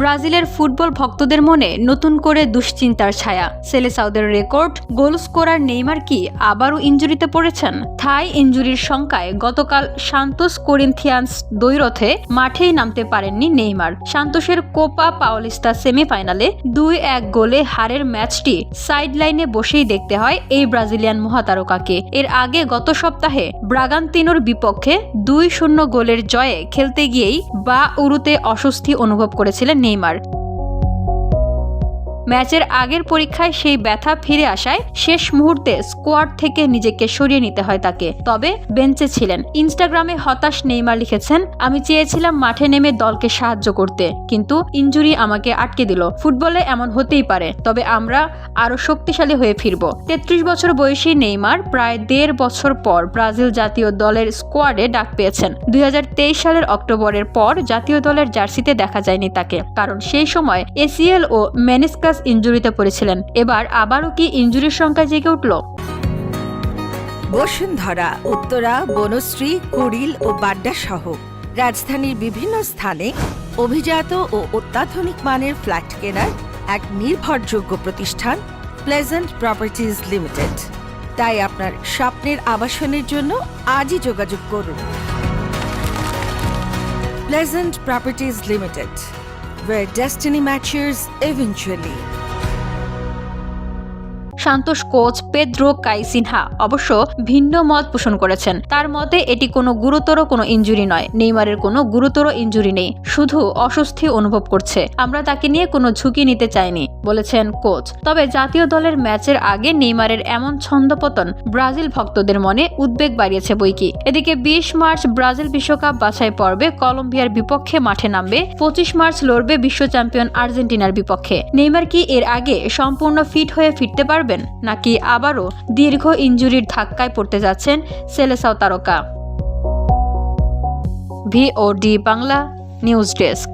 ব্রাজিলের ফুটবল ভক্তদের মনে নতুন করে দুশ্চিন্তার ছায়া। সেলেসাউদের রেকর্ড, গোল স্কোরার নেইমার কি আবারও ইঞ্জুরিতে পড়েছেন? থাই ইঞ্জুরির শঙ্কায় গতকাল সান্তোস করিন্থিয়ান্স দ্বৈরথে মাঠেই নামতে পারেননি নেইমার। সান্তোসের কোপা পাওলিস্তা সেমিফাইনালে দুই এক গোলে হারের ম্যাচটি সাইডলাইনে বসেই দেখতে হয় এই ব্রাজিলিয়ান মহাতারকাকে। এর আগে গত সপ্তাহে ব্রাগান্তিনোর বিপক্ষে দুই শূন্য গোলের জয়ে খেলতে গিয়েই বা উরুতে অস্বস্তি অনুভব করেছিলেন নেইমার। ম্যাচের আগের পরীক্ষায় সেই ব্যথা ফিরে আসায় শেষ মুহূর্তে স্কোয়াড থেকে নিজেকে সরিয়ে নিতে হয় তাকে। তবে বেঞ্চে ছিলেন। ইনস্টাগ্রামে হতাশ নেইমার লিখেছেন, আমি চেয়েছিলাম মাঠে নেমে দলকে সাহায্য করতে, কিন্তু ইঞ্জুরি আমাকে আটকে দিল। ফুটবলে এমন হতেই পারে, তবে আমরা আরও শক্তিশালী হয়ে ফিরব। তেত্রিশ বছর বয়সী নেইমার প্রায় দেড় বছর পর ব্রাজিল জাতীয় দলের স্কোয়াডে ডাক পেয়েছেন। দুই হাজার তেইশ সালের অক্টোবরের পর জাতীয় দলের জার্সিতে দেখা যায়নি তাকে, কারণ সেই সময় এসিএল ও মেনিসকাস ইঞ্জুরিতে পড়েছিলেন। এবার আবারও কি ইঞ্জুরির সংখ্যা জেগে উঠল? বসুন্ধরা, উত্তরা, বনশ্রী, কুড়িল ও বাড্ডা সহ রাজধানীর বিভিন্ন স্থানে অভিজাত ও অত্যাধুনিক মানের ফ্ল্যাট কেনার এক নির্ভরযোগ্য প্রতিষ্ঠান প্লেজেন্ট প্রপার্টিজ লিমিটেড তাই আপনার স্বপ্নের আবাসনের জন্য আজই যোগাযোগ করুন। Pleasant properties limited where destiny matches eventually. Santos coach Pedro Caixinha অবশ্য ভিন্ন মত পোষণ করেছেন। তার মতে, এটি কোনো গুরুতর কোনো ইঞ্জুরি নয়। নেইমারের কোনো গুরুতর ইঞ্জুরি নেই। শুধু অস্বস্তি অনুভব করছে। আমরা তাকে নিয়ে কোনো ঝুঁকি নিতে চাইনি, বলেছেন কোচ। তবে জাতীয় দলের ম্যাচের আগে নেইমারের এমন ছন্দপতন ব্রাজিল ভক্তদের মনে উদ্বেগ বাড়িয়েছে বইকি। এদিকে বিশ মার্চ ব্রাজিল বিশ্বকাপ বাছাই পর্বে কলম্বিয়ার বিপক্ষে মাঠে নামবে, পঁচিশ মার্চ লড়বে বিশ্ব চ্যাম্পিয়ন আর্জেন্টিনার বিপক্ষে। নেইমার কি এর আগে সম্পূর্ণ ফিট হয়ে ফিরতে পারবেন নাকি আবারও দীর্ঘ ইঞ্জুরির ধাক্কায় পড়তে যাচ্ছেন সেলেসাও তারকা? VOD Bangla news desk.